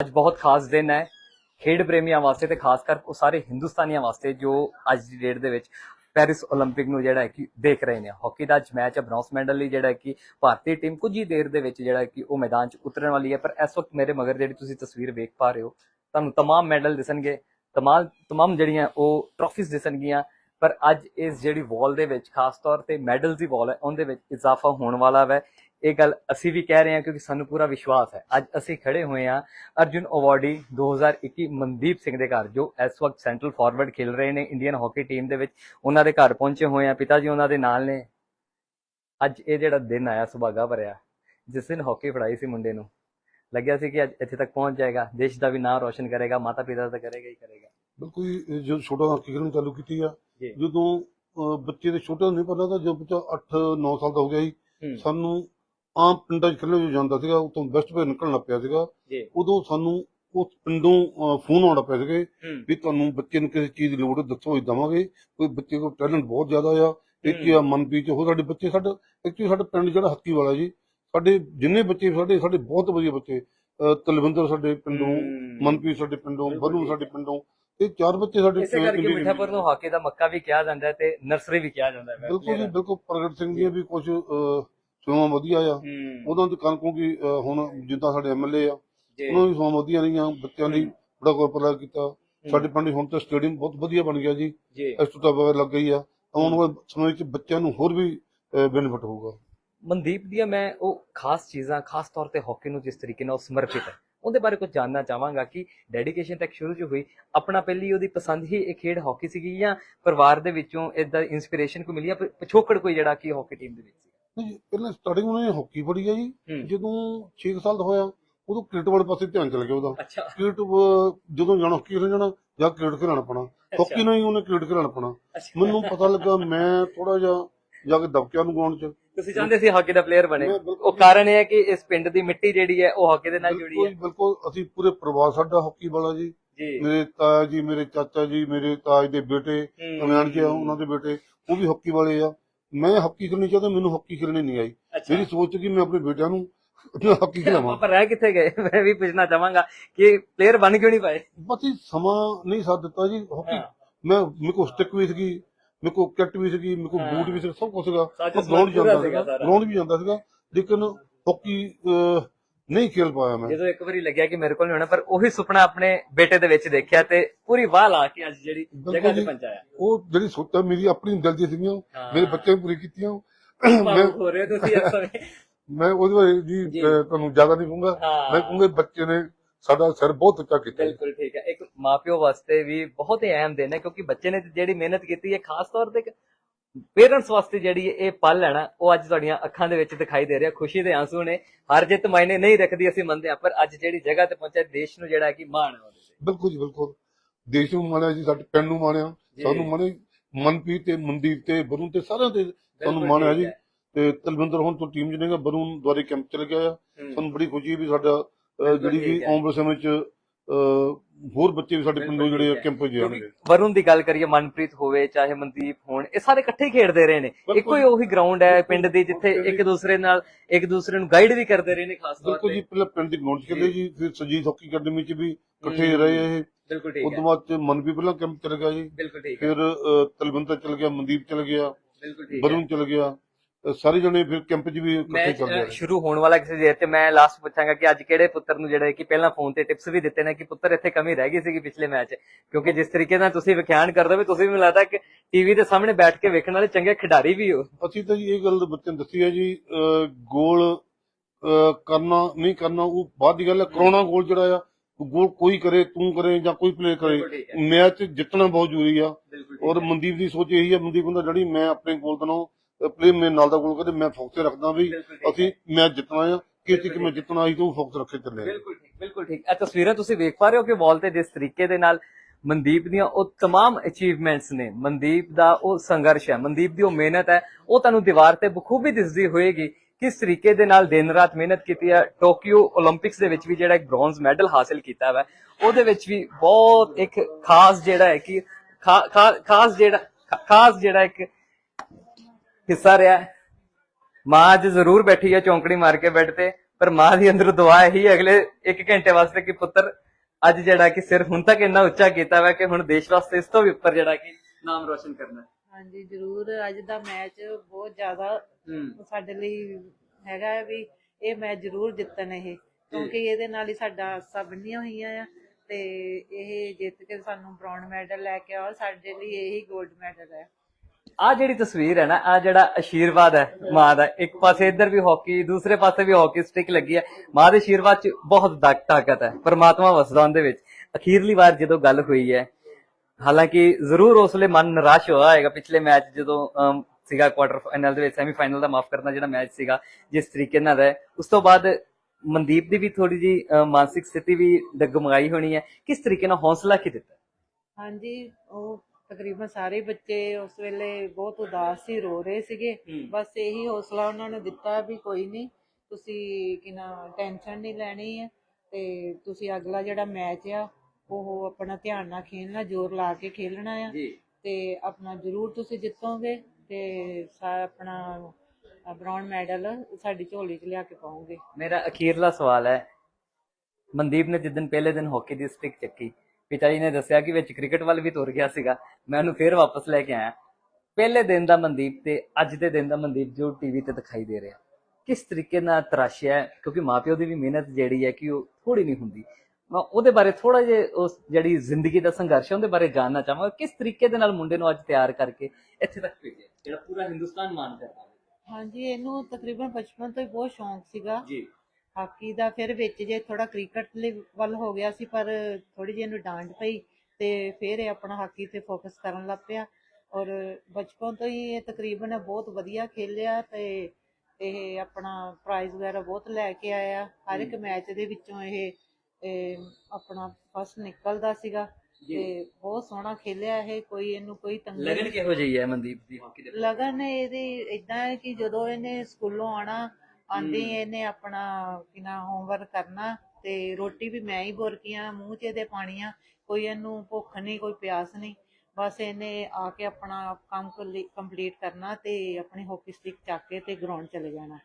ਅੱਜ ਬਹੁਤ ਖਾਸ ਦਿਨ ਹੈ ਖੇਡ ਪ੍ਰੇਮੀਆਂ ਵਾਸਤੇ ਤੇ ਖਾਸ ਕਰ ਉਹ ਸਾਰੇ ਹਿੰਦੁਸਤਾਨੀਆਂ ਵਾਸਤੇ ਜੋ ਅੱਜ ਦੀ ਡੇਟ ਦੇ ਵਿੱਚ ਪੈਰਿਸ 올림픽 ਨੂੰ ਜਿਹੜਾ ਹੈ ਕਿ ਦੇਖ ਰਹੇ ਨੇ ਹਾਕੀ ਦਾ ਅੱਜ ਮੈਚ ਹੈ ਬ੍ਰੌਂਜ਼ ਮੈਡਲ ਲਈ ਜਿਹੜਾ ਹੈ ਕਿ ਭਾਰਤੀ ਟੀਮ ਕੁਝ ਹੀ ਦੇਰ ਦੇ ਵਿੱਚ ਜਿਹੜਾ ਹੈ ਕਿ ਉਹ ਮੈਦਾਨ 'ਚ ਉਤਰਨ ਵਾਲੀ ਹੈ ਪਰ ਇਸ ਵਕਤ ਮੇਰੇ ਮਗਰ ਜਿਹੜੀ ਤੁਸੀਂ ਤਸਵੀਰ ਵੇਖ ਪਾ ਰਹੇ ਹੋ ਤੁਹਾਨੂੰ तमाम ਮੈਡਲ ਦਿਸਣਗੇ तमाम तमाम ਜਿਹੜੀਆਂ ਉਹ ਟਰਾਫੀਜ਼ ਦਿਸਣਗੀਆਂ ਪਰ ਅੱਜ ਇਸ ਜਿਹੜੀ ਵਾਲ ਦੇ ਵਿੱਚ ਖਾਸ ਤੌਰ ਤੇ ਮੈਡਲਸ ਦੀ ਵਾਲ ਹੈ ਉਹਦੇ ਵਿੱਚ ਇਜ਼ਾਫਾ ਹੋਣ ਵਾਲਾ ਹੈ ਇਹ ਗੱਲ ਅਸੀਂ ਵੀ ਕਹਿ ਰਹੇ ਹਾਂ ਕਿਉਂਕਿ ਸਾਨੂੰ ਪੂਰਾ ਵਿਸ਼ਵਾਸ ਹੈ। ਅੱਜ ਅਸੀਂ ਖੜੇ ਹੋਏ ਹਾਂ ਅਰਜੁਨ ਅਵਾਰਡੀ 2021 ਮਨਦੀਪ ਸਿੰਘ ਦੇ ਘਰ ਜੋ ਇਸ ਵਕਤ ਸੈਂਟਰਲ ਫਾਰਵਰਡ ਖੇਲ ਰਹੇ ਨੇ ਇੰਡੀਅਨ ਹਾਕੀ ਟੀਮ ਦੇ ਵਿੱਚ ਉਹਨਾਂ ਦੇ ਘਰ ਪਹੁੰਚੇ ਹੋਏ ਆ ਪਿਤਾ ਜੀ ਉਹਨਾਂ ਦੇ ਨਾਲ ਨੇ। ਅੱਜ ਇਹ ਜਿਹੜਾ ਦਿਨ ਆਇਆ ਸੁਭਾਗਾ ਭਰਿਆ ਜਿਸ ਦਿਨ ਹਾਕੀ ਫੜਾਈ ਸੀ ਮੁੰਡੇ ਨੂੰ ਲੱਗਿਆ ਸੀ ਕਿ ਅੱਜ ਇੱਥੇ ਤੱਕ ਪਹੁੰਚ ਜਾਏਗਾ। ਦੇਸ਼ ਦਾ ਵੀ ਨਾਮ ਰੋਸ਼ਨ ਕਰੇਗਾ ਮਾਤਾ ਪਿਤਾ ਦਾ ਕਰੇਗਾ ਹੀ ਕਰੇਗਾ। ਬਿਲਕੁਲ ਹੀ ਜਦੋਂ ਛੋਟਾ ਹਾਕੀ ਖੇਡਣੀ ਚਾਲੂ ਕੀਤੀ ਆ। ਜਦੋਂ ਬੱਚੇ ਦੇ ਛੋਟੇ ਹੁੰਦੇ ਪਹਿਲਾਂ ਤਾਂ ਜਦੋਂ ਬੱਚਾ 8-9 ਸਾਲ ਦਾ ਹੋ ਗਿਆ ਸੀ ਹੂੰ। ਸਾਨੂੰ ਆਮ ਪਿੰਡਾਂ 'ਚ ਖੇਡਣ ਜੋ ਜਾਂਦਾ ਸੀਗਾ ਉਤੋਂ ਬੈਸਟ ਪੇ ਨਿਕਲਣਾ ਪਿਆ ਸੀਗਾ। ਜੀ। ਉਦੋਂ ਸਾਨੂੰ ਉਸ ਪਿੰਡੋਂ ਅਹ, ਫੋਨ ਆਉਣਾ ਪਿਆ ਸੀਗੇ ਹੂੰ। ਵੀ ਤੁਹਾਨੂੰ ਬੱਚੇ ਨੂੰ ਕਿਸੇ ਚੀਜ਼ ਦੀ ਲੋੜ ਹੈ ਦੱਸੋ ਅਸੀਂ ਦਵਾਂਗੇ। ਕੋਈ ਬੱਚੇ ਕੋਲ ਟੈਲੈਂਟ ਬਹੁਤ ਜ਼ਿਆਦਾ ਆ। ਇੱਕ। ਆ ਮਨਪ੍ਰੀਤ ਚ ਹੋ ਸਾਡੇ ਬੱਚੇ ਸਾਡੇ ਐਕਚੁਅਲੀ ਸਾਡੇ ਪਿੰਡ ਜਿਹੜਾ ਹੱਕੀ ਵਾਲਾ ਜੀ ਸਾਡੇ ਜਿੰਨੇ ਬੱਚੇ ਸਾਡੇ ਸਾਡੇ ਬਹੁਤ ਵਧੀਆ ਬੱਚੇ। ਅਹ, ਤਲਵਿੰਦਰ ਸਾਡੇ ਪਿੰਡੋਂ ਹੂੰ। ਮਨਪ੍ਰੀਤ ਸਾਡੇ ਪਿੰਡੋਂ ਬਿਲਕੁਲ ਠੀਕ ਸਾਡੇ ਪਿੰਡੋਂ ਇਹ ਚਾਰ ਬੱਚੇ ਸਾਡੇ ਇਸੇ ਕਰਕੇ ਮਿੱਠਾਪੁਰ ਨੂੰ ਹਾਕੀ ਦਾ ਮੱਕਾ ਵੀ ਕਿਹਾ ਜਾਂਦਾ ਹੈ ਤੇ ਨਰਸਰੀ ਵੀ ਕਿਹਾ ਜਾਂਦਾ ਹੈ। ਬਿਲਕੁਲ ਜੀ ਬਿਲਕੁਲ ਪ੍ਰਗਟ ਸਿੰਘ ਦੀਆਂ ਵੀ ਕੁਝ ਸੇਵਾਵਾਂ ਵਧੀਆ ਆ। ਹੂੰ। ਉਹਨਾਂ ਦੇ ਕਾਰਨ ਕਿਉਂਕਿ ਅਹ, ਹੁਣ ਜਿੱਦਾਂ ਸਾਡੇ ਐਮਐਲਏ ਆ ਜੀ। ਉਹਨਾਂ ਦੀ ਸੇਵਾਵਾਂ ਵਧੀਆ ਰਹੀਆਂ ਬੱਚਿਆਂ ਲਈ ਬੜਾ ਕੋਈ ਉਪਰਾਲਾ ਕੀਤਾ। ਸਾਡੇ ਪਿੰਡ ਹੁਣ ਤਾਂ ਸਟੇਡੀਅਮ ਬਹੁਤ ਵਧੀਆ ਬਣ ਗਿਆ ਜੀ। ਜੀ। ਐਸਟੂਟਾ ਵਗੈਰਾ ਲੱਗ ਗਈ ਆ। ਆਉਣ ਵਾਲੇ ਸਮੇਂ ਵਿੱਚ ਬੱਚਿਆਂ ਨੂੰ ਹੋਰ ਵੀ ਬੈਨੀਫਿਟ ਹੋਊਗਾ। ਮਨਦੀਪ ਦੀਆਂ ਮੈਂ ਉਹ ਖਾਸ ਚੀਜ਼ਾਂ ਖਾਸ ਤੌਰ ਤੇ ਹਾਕੀ ਨੂੰ ਜਿਸ ਤਰੀਕੇ ਨਾਲ ਉਹ ਸਮਰਪਿਤ ਹੈ ਉਹਦੇ ਬਾਰੇ ਕੁਝ ਜਾਣਨਾ ਚਾਹਾਂਗਾ ਕਿ ਡੈਡੀਕੇਸ਼ਨ ਤੱਕ ਸ਼ੁਰੂ ਚ ਹੋਈ। ਆਪਣਾ ਪਹਿਲੀ ਉਹਦੀ ਪਸੰਦ ਹੀ ਇਹ ਖੇਡ ਹਾਕੀ ਸੀਗੀ ਜਾਂ ਪਰਿਵਾਰ ਦੇ ਵਿੱਚੋਂ ਇਦਾਂ ਇਨਸਪੀਰੇਸ਼ਨ ਕੋ ਮਿਲੀ ਫਿਰ ਪਿਛੋਕੜ ਕੋਈ ਜਿਹੜਾ ਕਿ ਹਾਕੀ ਟੀਮ ਦੇ ਵਿੱਚ ਸੀ ਨਹੀਂ, ਪਹਿਲਾਂ ਸਟਾਰਟਿੰਗ ਉਹਨੇ ਹਾਕੀ ਫੜੀ ਆ ਜੀ। ਹੂੰ। ਜਦੋਂ 6 ਸਾਲ ਦਾ ਹੋਇਆ ਉਦੋਂ ਕ੍ਰਿਕਟ ਵਾਲੇ ਪਾਸੇ ਧਿਆਨ ਚਲ ਗਿਆ ਉਹਦਾ। ਅੱਛਾ। ਕ੍ਰਿਕਟ ਜਦੋਂ ਜਾਣਾ ਹਾਕੀ ਖੇਡਣ ਜਾਣਾ ਜਾਂ ਕ੍ਰਿਕਟ ਖੇਡਣਾ ਪੈਣਾ। ਹਾਕੀ ਨਹੀਂ ਉਹਨੇ ਕ੍ਰਿਕਟ ਖੇਡਣਾ ਪੈਣਾ। ਅੱਛਾ। ਮੈਨੂੰ ਪਤਾ ਲੱਗਾ ਮੈਂ ਥੋੜਾ ਜਿਹਾ ਜਾ ਕੇ ਦਬਕਿਆਂ ਨੂੰ ਗਾਉਣ ਚ। ਤੁਸੀਂ ਚਾਹੁੰਦੇ ਸੀ ਹਾਕੀ ਦਾ ਪਲੇਅਰ ਬਣੇ? ਮੈਂ ਬਿਲਕੁਲ- ਉਹ ਕਾਰਨ ਇਹ ਹੈ ਕਿ ਇਸ ਪਿੰਡ ਦੀ ਮਿੱਟੀ ਜਿਹੜੀ ਹੈ ਉਹ ਹਾਕੀ ਦੇ ਨਾਲ ਜੁੜੀ ਹੈ। ਬਿਲਕੁਲ। ਅਸੀਂ ਪੂਰੇ ਪਰਿਵਾਰ ਸਾਡਾ ਹਾਕੀ ਵਾਲਾ ਜੀ। ਜੀ। ਮੇਰੇ ਤਾਇਆ ਜੀ ਮੇਰੇ ਚਾਚਾ ਜੀ ਮੇਰੇ ਤਾਜ ਦੇ ਬੇਟੇ ਹੂੰ। ਕਮਿਆਣ ਜੀ ਆ ਉਹਨਾਂ ਦੇ ਬੇਟੇ ਉਹ ਵੀ ਹਾਕੀ ਵਾਲੇ ਆ। ਮੈਂ ਹਾਕੀ ਖੇਡਣੀ ਚਾਹਦਾ ਮੈਨੂੰ ਹਾਕੀ ਖੇਡਣੀ ਨਹੀਂ ਆਈ। ਮੇਰੀ ਸੋਚ ਸੀ ਕਿ ਮੈਂ ਆਪਣੇ ਬੇਟਿਆਂ ਨੂੰ ਹਾਕੀ ਖਿਲਾਵਾਂ ਪਰ ਰਹਿ ਕਿੱਥੇ ਗਏ? ਮੈਂ ਵੀ ਪੁੱਛਣਾ ਚਾਹਾਂਗਾ ਕਿ ਪਲੇਅਰ ਬਣ ਕਿਉਂ ਨਹੀਂ ਪਾਏ? ਬਸ ਇਹ ਸਮਾਂ ਨਹੀਂ ਸਾਥ ਦਿੱਤਾ ਜੀ ਹਾਕੀ। ਮੈਂ ਮੇਰੇ ਕੋਲ ਸਟਿਕ ਵੀ ਸੀਗੀ ਮੇਰੇ ਕੋਲ ਕਿੱਟ ਵੀ ਸੀਗੀ ਮੇਰੇ ਕੋਲ। ਬੂਟ ਵੀ ਸੀ ਸਭ ਕੁਝ ਸੀਗਾ। ਗਰਾਊਂਡ ਜਾਂਦਾ ਸੀਗਾ। ਗਰਾਊਂਡ ਵੀ ਜਾਂਦਾ ਸੀਗਾ। ਲੇਕਿਨ ਹਾਕੀ ਨਹੀਂ ਖੇਲ ਪਾਇਆ ਮੈਂ ਜਦੋਂ ਇੱਕ ਵਾਰੀ ਲੱਗਿਆ ਕਿ ਮੇਰੇ ਕੋਲ ਨਹੀਂ ਹੋਣਾ ਪਰ ਉਹੀ ਸੁਪਨਾ ਆਪਣੇ ਬੇਟੇ ਦੇ ਵਿੱਚ ਦੇਖਿਆ ਤੇ ਪੂਰੀ ਵਾਹ ਲਾ ਕੇ ਅੱਜ ਜਿਹੜੀ ਜਗ੍ਹਾ ਤੇ। ਪਹੁੰਚਾਇਆ ਉਹ ਜਿਹੜੀ ਸੋਚਾਂ ਮੇਰੀ ਆਪਣੀ ਦਿਲ ਦੀ ਸੀਗੀਆਂ। ਮੇਰੇ ਬੱਚੇ ਨੇ ਪੂਰੀ ਕੀਤੀਆਂ ਮੈਂ ਹੋ ਰਹੇ ਤੁਸੀਂ ਇਸ ਸਮੇਂ ਮੈਂ ਉਹਦੇ ਬਾਰੇ ਜੀ ਤੁਹਾਨੂੰ ਜ਼ਿਆਦਾ ਨਹੀਂ ਕਹੂੰਗਾ। ਮੈਂ ਕਹੂੰਗਾ ਬੱਚੇ ਨੇ ਸਾਡਾ ਸਿਰ ਬਹੁਤ ਉੱਚਾ ਕੀਤਾ। ਬਿਲਕੁਲ ਠੀਕ ਹੈ ਇੱਕ ਮਾਪਿਓ ਵਾਸਤੇ ਵੀ ਬਹੁਤ ਹੀ ਅਹਿਮ ਦਿਨ ਹੈ ਕਿਉਂਕਿ ਬੱਚੇ ਨੇ ਜਿਹੜੀ ਮਿਹਨਤ ਕੀਤੀ ਹੈ ਖਾਸ ਤੌਰ ਤੇ ਪੇਰੈਂਟਸ ਵਾਸਤੇ ਜਿਹੜੀ ਇਹ ਪਲ ਹੈ ਨਾ ਉਹ ਅੱਜ ਤੁਹਾਡੀਆਂ ਅੱਖਾਂ ਦੇ ਵਿੱਚ ਦਿਖਾਈ ਦੇ ਰਿਹਾ ਖੁਸ਼ੀ ਦੇ ਆਂਸੂ ਨੇ ਹਰ ਜਿੱਤ ਮਾਇਨੇ ਨਹੀਂ ਰੱਖਦੀ ਅਸੀਂ ਮੰਨਦੇ ਹਾਂ ਪਰ ਅੱਜ ਜਿਹੜੀ ਜਗ੍ਹਾ ਤੇ ਪਹੁੰਚਿਆ ਦੇਸ਼ ਨੂੰ ਜਿਹੜਾ ਕਿ ਮਾਣ ਹੈ ਉਹਦੇ ਤੇ ਬਿਲਕੁਲ ਜੀ ਬਿਲਕੁਲ ਦੇਸ਼ ਨੂੰ ਮਾਣਿਆ ਜੀ ਸਾਡੇ ਪਿੰਡ ਨੂੰ ਮਾਣਿਆ। ਸਾਨੂੰ ਮਾਣੇ ਮਨਪ੍ਰੀਤ ਤੇ ਮਨਦੀਪ ਤੇ ਬਰੂਨ ਤੇ ਸਾਰਿਆਂ ਤੇ ਸਾਨੂੰ ਮਾਣਿਆ ਜੀ। ਤੇ ਤਲਵਿੰਦਰ ਹੁਣ ਤੋਂ ਟੀਮ ਜਨੇਗਾ ਬਰੂਨ ਦੁਆਰੇ ਕੈਂਪ ਚਲ ਗਿਆ ਆ। ਸਾਨੂੰ ਬੜੀ ਖੁਸ਼ੀ ਵੀ ਸਾਡਾ ਜਿਹੜੀ ਵੀ। ਆਉਣ ਵਾਲੇ ਸਮੇਂ ਚ ਹੋਰ ਬੱਚੇ ਵੀ ਸਾਡੇ ਪਿੰਡੋਂ ਜਿਹੜੇ। ਕੈਂਪ ਜਾਣਗੇ। ਵਰੁਣ ਦੀ ਗੱਲ ਕਰੀਏ ਮਨਪ੍ਰੀਤ ਹੋਵੇ ਚਾਹੇ ਮਨਦੀਪ ਹੋਣ ਇਹ ਸਾਰੇ ਇਕੱਠੇ ਹੀ ਖੇਡਦੇ ਰਹੇ ਨੇ। ਇੱਕੋ ਹੀ ਉਹੀ ਗਰਾਊਂਡ ਹੈ ਪਿੰਡ ਦੀ ਜਿੱਥੇ ਇੱਕ ਦੂਸਰੇ ਨਾਲ ਇੱਕ ਦੂਸਰੇ ਨੂੰ ਗਾਈਡ ਵੀ ਕਰਦੇ ਰਹੇ ਨੇ ਖਾਸ ਤੌਰ ਬਿਲਕੁਲ ਤੇ। ਜੀ ਪਹਿਲਾਂ ਪਿੰਡ ਦੀ ਗਰਾਊਂਡ 'ਚ ਜੀ ਫਿਰ ਸੁਜੀਤ ਹਾਕੀ ਅਕੈਡਮੀ 'ਚ ਵੀ ਇਕੱਠੇ। ਰਹੇ ਇਹ। ਬਿਲਕੁਲ ਠੀਕ ਉਸ ਤੋਂ ਬਾਅਦ 'ਚ ਪਹਿਲਾਂ ਕੈਂਪ ਚਲ ਗਿਆ ਜੀ। ਬਿਲਕੁਲ ਠੀਕ ਫਿਰ ਤਲਵਿੰਦਰ ਚਲ ਗਿਆ ਮਨਦੀਪ ਚਲ ਗਿਆ। ਬਿਲਕੁਲ ਠੀਕ ਬਰੂਨ ਚਲ ਗਿਆ। ਸਾਰੇ ਜਣੇ ਫਿਰ ਕੈਂਪ 'ਚ ਵੀ ਇਕੱਠੇ ਅ, ਰਹੇ ਸ਼ੁਰੂ ਹੋਣ ਵਾਲਾ ਕਿਸੇ ਦੇਰ ਤੇ ਮੈਂ ਲਾਸਟ ਪੁੱਛਾਂਗਾ ਕਿ ਅੱਜ ਕਿਹੜੇ ਪੁੱਤਰ ਨੂੰ ਜਿਹੜਾ ਕਿ ਪਹਿਲਾਂ ਫੋਨ ਤੇ ਟਿਪਸ ਵੀ ਦਿੱਤੇ ਨੇ ਕਿ ਪੁੱਤਰ ਇੱਥੇ ਕਮੀ ਰਹਿ ਗਈ ਸੀਗੀ ਪਿਛਲੇ ਮੈਚ ਕਿਉਂਕਿ ਜਿਸ ਤਰੀਕੇ ਨਾਲ ਤੁਸੀਂ ਵਿਖਿਆਨ ਕਰਦੇ ਹੋ ਤੁਸੀਂ ਵੀ ਮੈਨੂੰ ਲੱਗਦਾ ਕਿ ਟੀਵੀ ਦੇ ਸਾਹਮਣੇ ਬੈਠ ਕੇ ਵੇਖਣ ਵਾਲੇ ਚੰਗੇ ਖਿਡਾਰੀ ਵੀ ਹੋ। ਅਸੀਂ ਤਾਂ ਜੀ ਇਹ ਗੱਲ ਬੱਚਿਆਂ ਨੂੰ ਦੱਸੀ ਹੈ ਜੀ ਅਹ, ਗੋਲ ਅਹ, ਕਰਨਾ ਨਹੀਂ ਕਰਨਾ ਉਹ ਬਾਅਦ ਦੀ ਗੱਲ ਹੈ ਕਰਾਉਣਾ ਗੋਲ ਜਿਹੜਾ ਆ ਉਹ ਗੋਲ ਕੋਈ ਕਰੇ ਤੂੰ ਕਰੇ ਜਾਂ ਕੋਈ ਪਲੇ ਕਰੇ ਬਿਲਕੁਲ ਠੀਕ ਹੈ। ਮੈਚ ਜਿੱਤਣਾ ਬਹੁਤ ਜ਼ਰੂਰੀ ਆ। ਬਿਲਕੁਲ ਔਰ ਮਨਦੀਪ ਦੀ ਸੋਚ ਇਹੀ ਆ ਮਨਦੀਪ ਕਹਿੰਦਾ ਡੈਡੀ ਮੈਂ ਆਪਣੇ ਗੋਲ ਤੋਂ ਪਲੀ ਮੇਰੇ ਨਾਲ ਦਾ ਕੋਲ ਕਹਿੰਦੇ ਮੈਂ ਫੋਕਸ ਰੱਖਦਾ ਵੀ ਅਸੀਂ ਮੈਂ ਜਿੱਤਣਾ ਆ ਕਿਤੇ ਕਿ ਮੈਂ ਜਿੱਤਣਾ ਹੀ ਤੂੰ ਫੋਕਸ ਰੱਖੇ ਚੱਲੇ ਬਿਲਕੁਲ ਠੀਕ ਬਿਲਕੁਲ ਠੀਕ। ਇਹ ਤਸਵੀਰਾਂ ਤੁਸੀਂ ਵੇਖ ਪਾ ਰਹੇ ਹੋ ਕਿ ਵਾਲ ਤੇ ਜਿਸ ਤਰੀਕੇ ਦੇ ਨਾਲ ਮਨਦੀਪ ਦੀਆਂ ਉਹ तमाम ਅਚੀਵਮੈਂਟਸ ਨੇ। ਮਨਦੀਪ ਦਾ ਉਹ ਸੰਘਰਸ਼ ਹੈ। ਮਨਦੀਪ ਦੀ ਉਹ ਮਿਹਨਤ ਹੈ। ਉਹ ਤੁਹਾਨੂੰ ਦੀਵਾਰ ਤੇ ਬਖੂਬੀ ਦਿਸਦੀ ਹੋਏਗੀ ਕਿਸ ਤਰੀਕੇ ਦੇ ਨਾਲ ਦਿਨ ਰਾਤ ਮਿਹਨਤ ਕੀਤੀ ਹੈ। ਟੋਕੀਓ 올림픽ਸ ਦੇ ਵਿੱਚ ਵੀ ਜਿਹੜਾ ਇੱਕ ਬ੍ਰੌਂਜ਼ ਮੈਡਲ ਹਾਸਲ ਕੀਤਾ ਹੈ ਉਹਦੇ ਵਿੱਚ ਵੀ ਬਹੁਤ ਇੱਕ ਖਾਸ ਜਿਹੜਾ ਹੈ ਕਿ ਖਾਸ ਜਿਹੜਾ ਖਾਸ ਜਿਹੜਾ ਇੱਕ ਹਿੱਸਾ ਰਿਹਾ ਹੈ। ਮਾਂ ਅੱਜ ਜ਼ਰੂਰ ਬੈਠੀ ਹੈ ਚੌਂਕੜੀ ਮਾਰ ਕੇ ਬੈੱਡ ਤੇ ਪਰ ਮਾਂ ਦੀ ਅੰਦਰੋਂ ਦੁਆ ਇਹੀ ਹੈ ਅਗਲੇ 1 ਘੰਟੇ ਵਾਸਤੇ ਕਿ ਪੁੱਤਰ ਅੱਜ ਜਿਹੜਾ ਕਿ ਸਿਰਫ ਹੁਣ ਤੱਕ ਇੰਨਾ ਉੱਚਾ ਕੀਤਾ ਵਾ ਕਿ ਹੁਣ ਦੇਸ਼ ਵਾਸਤੇ ਇਸ ਤੋਂ ਵੀ ਉੱਪਰ ਜਿਹੜਾ ਕਿ ਨਾਮ ਰੋਸ਼ਨ ਕਰਨਾ। ਹਾਂਜੀ ਜ਼ਰੂਰ ਅੱਜ ਦਾ ਮੈਚ ਬਹੁਤ ਜ਼ਿਆਦਾ ਸਾਡੇ ਲਈ ਹੈਗਾ ਹੈ ਵੀ ਇਹ ਮੈਚ ਜ਼ਰੂਰ ਜਿੱਤਣ ਇਹ ਕਿਉਂਕਿ ਇਹਦੇ ਨਾਲ ਹੀ ਸਾਡਾ ਆਸਾਂ ਬੰਨੀਆਂ ਹੋਈਆਂ ਆ ਤੇ ਇਹ ਜਿੱਤ ਕੇ ਸਾਨੂੰ ਬ੍ਰੌਂਜ ਮੈਡਲ ਲੈ ਕੇ ਆਓ ਸਾਡੇ ਲਈ ਇਹੀ 골ਡ ਮੈਡਲ ਹੈ ਆ ਜਿਹੜੀ ਤਸਵੀਰ ਹੈ ਨਾ, ਆ ਜਿਹੜਾ ਆਸ਼ੀਰਵਾਦ ਹੈ ਮਾਂ ਦਾ, ਇੱਕ ਪਾਸੇ ਇੱਧਰ ਵੀ ਹਾਕੀ, ਦੂਸਰੇ ਪਾਸੇ ਵੀ ਹਾਕੀ ਸਟਿਕ ਲੱਗੀ ਹੈ। ਮਾਂ ਦੇ ਆਸ਼ੀਰਵਾਦ ਚ ਬਹੁਤ ਤਾਕਤ ਹੈ, ਪਰਮਾਤਮਾ ਵਸਦਾ ਉਹਦੇ ਵਿੱਚ। ਅਖੀਰਲੀ ਵਾਰ ਜਦੋਂ ਗੱਲ ਹੋਈ ਹੈ, ਹਾਲਾਂਕਿ ਜ਼ਰੂਰ ਉਸ ਵੇਲੇ ਮਨ ਨਿਰਾਸ਼ ਹੋਇਆ ਹੋਏਗਾ, ਪਿਛਲੇ ਮੈਚ ਜਦੋਂ ਸੀਗਾ ਕੁਆਟਰ ਫਾਈਨਲ ਦੇ ਵਿੱਚ ਸੈਮੀ ਫਾਈਨਲ ਦਾ ਮਾਫ ਕਰਨਾ ਜਿਹੜਾ ਮੈਚ ਸੀਗਾ, ਜਿਸ ਤਰੀਕੇ ਨਾਲ ਹੈ, ਉਸ ਤੋਂ ਬਾਅਦ ਮਨਦੀਪ ਦੀ ਵੀ ਥੋੜੀ ਜੀ ਮਾਨਸਿਕ ਸਥਿਤੀ ਵੀ ਡਗਮਗਾਈ ਹੋਣੀ ਹੈ। ਕਿਸ ਤਰੀਕੇ ਨਾਲ ਹੌਸਲਾ ਕੀ ਦਿੱਤਾ? ਹਾਂਜੀ, ਉਹ ਤਕਰੀਬਨ ਸਾਰੇ ਬੱਚੇ ਉਸ ਵੇਲੇ ਬਹੁਤ ਉਦਾਸ ਸੀ ਰੋ ਰਹੇ ਸੀਗੇ। ਬਸ ਇਹੀ ਹੌਸਲਾ ਉਹਨਾਂ ਨੇ ਦਿੱਤਾ ਵੀ ਕੋਈ ਨਹੀਂ ਤੁਸੀਂ ਕਿਨਾ ਟੈਨਸ਼ਨ ਨਹੀਂ ਲੈਣੀ ਹੈ ਤੇ ਤੁਸੀਂ ਅਗਲਾ ਜਿਹੜਾ ਮੈਚ ਆ ਉਹ ਆਪਣਾ ਧਿਆਨ ਨਾਲ ਖੇਲਣਾ ਜ਼ੋਰ ਲਾ ਕੇ ਖੇਲਣਾ ਆ। ਤੇ ਆਪਣਾ ਜ਼ਰੂਰ ਤੁਸੀਂ ਜਿੱਤੋਗੇ ਤੇ ਆਪਣਾ ਬ੍ਰਾਊਨ ਮੈਡਲ ਸਾਡੀ ਝੋਲੀ 'ਚ ਲਿਆ ਕੇ ਪਾਓਗੇ। ਮੇਰਾ ਅਖੀਰਲਾ ਸਵਾਲ ਹੈ ਮਨਦੀਪ ਨੇ ਜਿੱਦਨ ਪਹਿਲੇ ਦਿਨ ਹਾਕੀ ਦੀ ਸਟਿਕ ਚੱਕੀ ਪਿਤਾ ਜੀ ਨੇ ਦੱਸਿਆ ਕਿ ਵਿੱਚ ਕ੍ਰਿਕਟ ਵੱਲ ਵੀ ਤੁਰ ਗਿਆ ਸੀਗਾ। ਮੈਂ ਉਹਨੂੰ ਫੇਰ ਵਾਪਸ ਲੈ ਕੇ ਆਇਆ। ਪਹਿਲੇ ਦਿਨ ਦਾ ਮਨਦੀਪ ਤੇ ਅੱਜ ਦੇ ਦਿਨ ਦਾ ਮਨਦੀਪ ਜੋ ਟੀਵੀ ਤੇ ਦਿਖਾਈ ਦੇ ਰਿਹਾ। ਕਿਸ ਤਰੀਕੇ ਨਾਲ ਤਰਾਸ਼ਿਆ? ਕਿਉਂਕਿ ਮਾਪਿਓ ਦੀ ਵੀ ਮਿਹਨਤ ਜਿਹੜੀ ਹੈ ਕਿ ਉਹ ਥੋੜੀ ਨਹੀਂ ਹੁੰਦੀ। ਮੈਂ ਉਹਦੇ ਬਾਰੇ ਥੋੜਾ ਜਿਹਾ ਉਸ ਜਿਹੜੀ ਜ਼ਿੰਦਗੀ ਦਾ ਸੰਘਰਸ਼ ਉਹਦੇ ਬਾਰੇ ਜਾਣਨਾ ਚਾਹਾਂਗਾ। ਕਿਸ ਤਰੀਕੇ ਦੇ ਨਾਲ ਮੁੰਡੇ ਨੂੰ ਅੱਜ ਤਿਆਰ ਕਰਕੇ ਇੱਥੇ ਤੱਕ ਭੇਜਿਆ? ਜਿਹੜਾ ਪੂਰਾ ਹਿੰਦੁਸਤਾਨ ਮਾਨ ਕਰਦਾ। ਹਾਂਜੀ ਇਹਨੂੰ ਤਕਰੀਬਨ ਬਚਪਨ ਤੋਂ ਹੀ ਬਹੁਤ ਸ਼ੌਂਕ ਸੀਗਾ। ਜੀ। ਹਾਕੀ ਦਾ ਫਿਰ ਵਿੱਚ ਜੇ ਥੋੜਾ ਕ੍ਰਿਕਟ ਲਈ ਵੱਲ ਹੋ ਗਿਆ ਸੀ ਪਰ ਥੋੜੀ ਜਿਹੀ ਇਹਨੂੰ ਡਾਂਟ ਪਈ ਤੇ ਫਿਰ ਇਹ ਆਪਣਾ ਹਾਕੀ ਤੇ ਫੋਕਸ ਕਰਨ ਲੱਗ ਪਿਆ। ਔਰ ਬਚਪਨ ਤੋਂ ਹੀ ਇਹ ਤਕਰੀਬਨ ਬਹੁਤ ਵਧੀਆ ਖੇਲਿਆ ਤੇ ਇਹ ਆਪਣਾ ਪ੍ਰਾਈਜ਼ ਵਗੈਰਾ ਬਹੁਤ ਲੈ ਕੇ ਆਇਆ। ਹਰ ਇੱਕ ਮੈਚ ਦੇ ਵਿੱਚੋਂ ਇਹ ਇਹ ਆਪਣਾ ਫਸਟ ਨਿਕਲਦਾ ਸੀਗਾ ਤੇ ਬਹੁਤ ਸੋਹਣਾ ਖੇਲਿਆ ਇਹ ਕੋਈ ਇਹਨੂੰ ਕੋਈ ਤੰਗੀ ਲਗਨ ਕਿਹੋ ਜਿਹੀ ਹੈ ਮਨਦੀਪ ਦੀ ਹਾਕੀ ਦੇ ਲਗਨ ਇਹਦੀ ਇਦਾਂ ਹੈ ਕਿ ਜਦੋਂ ਇਹਨੇ ਸਕੂਲੋਂ ਆਣਾ ਆਂਦੇ ਹੀ। ਇਹਨੇ ਆਪਣਾ ਕਿਨਾ ਹੋਮਵਰਕ ਕਰਨਾ ਤੇ ਰੋਟੀ ਵੀ ਮੈਂ ਹੀ ਬੁਰਕੀਆਂ ਮੂੰਹ 'ਚ ਇਹਦੇ ਪਾਣੀਆਂ ਕੋਈ ਇਹਨੂੰ ਭੁੱਖ ਨਹੀਂ ਕੋਈ ਪਿਆਸ ਨਹੀਂ ਬਸ ਇਹਨੇ ਆ ਕੇ ਆਪਣਾ ਕੰਮ ਕੰਪਲੀਟ ਕਰਨਾ ਤੇ ਆਪਣੀ ਹਾਕੀ ਸਟਿਕ ਚੱਕ ਕੇ ਤੇ ਗਰਾਊਂਡ ਚਲੇ ਜਾਣਾ।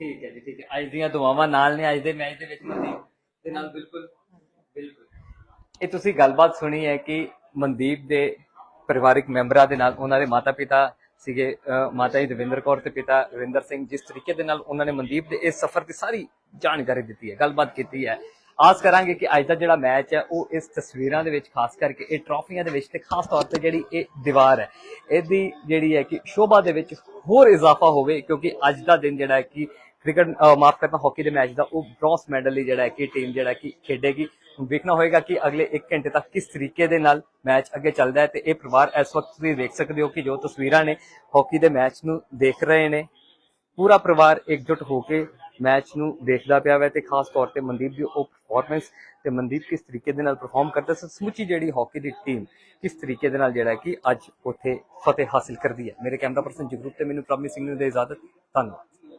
ਠੀਕ ਹੈ ਜੀ ਠੀਕ ਹੈ। ਅੱਜ ਦੀਆਂ ਦੁਆਵਾਂ ਨਾਲ ਨੇ ਅੱਜ ਦੇ ਮੈਚ ਦੇ ਵਿੱਚ ਮਨਦੀਪ ਦੇ ਨਾਲ ਬਿਲਕੁਲ ਬਿਲਕੁਲ। ਇਹ ਤੁਸੀਂ ਗੱਲਬਾਤ ਸੁਣੀ ਹੈ ਕਿ ਮਨਦੀਪ ਦੇ ਪਰਿਵਾਰਿਕ ਮੈਂਬਰਾਂ ਦੇ ਨਾਲ ਉਹਨਾਂ ਦੇ ਮਾਤਾ-ਪਿਤਾ ਸੀਗੇ ਅਹ ਮਾਤਾ ਜੀ ਦਵਿੰਦਰ ਕੌਰ ਤੇ ਪਿਤਾ ਰਵਿੰਦਰ ਸਿੰਘ, ਜਿਸ ਤਰੀਕੇ ਦੇ ਨਾਲ ਉਹਨਾਂ ਨੇ ਮਨਦੀਪ ਦੇ ਇਸ ਸਫ਼ਰ ਦੀ ਸਾਰੀ ਜਾਣਕਾਰੀ ਦਿੱਤੀ ਹੈ, ਗੱਲਬਾਤ ਕੀਤੀ ਹੈ। ਆਸ ਕਰਾਂਗੇ ਕਿ ਅੱਜ ਦਾ ਜਿਹੜਾ ਮੈਚ ਹੈ, ਉਹ ਇਸ ਤਸਵੀਰਾਂ ਦੇ ਵਿੱਚ ਖਾਸ ਕਰਕੇ ਇਹ ਟਰਾਫੀਆਂ ਦੇ ਵਿੱਚ ਤੇ ਖਾਸ ਤੌਰ ਤੇ ਜਿਹੜੀ ਇਹ ਦੀਵਾਰ ਹੈ, ਇਹਦੀ ਜਿਹੜੀ ਹੈ ਕਿ ਸ਼ੋਭਾ ਦੇ ਵਿੱਚ ਹੋਰ ਇਜ਼ਾਫਾ ਹੋਵੇ, ਕਿਉਂਕਿ ਅੱਜ ਦਾ ਦਿਨ ਜਿਹੜਾ ਹੈ ਕਿ ਕ੍ਰਿਕਟ ਮਾਫ ਕਰਨਾ, ਹਾਕੀ ਦੇ ਮੈਚ ਦਾ ਉਹ ਬ੍ਰੌਂਜ਼ ਮੈਡਲ ਲਈ ਜਿਹੜਾ ਹੈ ਕਿ ਟੀਮ ਜਿਹੜਾ ਕਿ ਖੇਡੇਗੀ। ਵੇਖਣਾ ਹੋਏਗਾ ਕਿ ਅਗਲੇ 1 ਘੰਟੇ ਤੱਕ ਕਿਸ ਤਰੀਕੇ ਦੇ ਨਾਲ ਮੈਚ ਅੱਗੇ ਚੱਲਦਾ ਹੈ ਤੇ ਇਹ ਪਰਿਵਾਰ ਇਸ ਵਕਤ ਤੁਸੀਂ ਦੇਖ ਸਕਦੇ ਹੋ ਕਿ ਜੋ ਤਸਵੀਰਾਂ ਨੇ ਹਾਕੀ ਦੇ ਮੈਚ ਨੂੰ ਦੇਖ ਰਹੇ ਨੇ। ਪੂਰਾ ਪਰਿਵਾਰ ਇਕਜੁੱਟ ਹੋ ਕੇ ਮੈਚ ਨੂੰ ਦੇਖਦਾ ਪਿਆ ਹੈ ਤੇ ਖਾਸ ਤੌਰ ਤੇ ਮਨਦੀਪ ਦੀ ਉਹ ਪਰਫਾਰਮੈਂਸ ਤੇ ਮਨਦੀਪ ਕਿਸ ਤਰੀਕੇ ਦੇ ਨਾਲ ਪਰਫਾਰਮ ਕਰਦਾ ਸੀ, ਸਮੁੱਚੀ ਜਿਹੜੀ ਹਾਕੀ ਦੀ ਟੀਮ ਕਿਸ ਤਰੀਕੇ ਦੇ ਨਾਲ ਜਿਹੜਾ ਕਿ ਅੱਜ ਉੱਥੇ ਫਤਿਹ ਹਾਸਿਲ ਕਰਦੀ ਹੈ। ਮੇਰੇ ਕੈਮਰਾ ਪਰਸਨ ਜਗਰੂਪ ਤੇ ਮੈਨੂੰ ਪ੍ਰੋਮਿਸਿੰਗ ਨੂੰ ਦੇ ਇਜਾਜ਼ਤ, ਧੰਨਵਾਦ।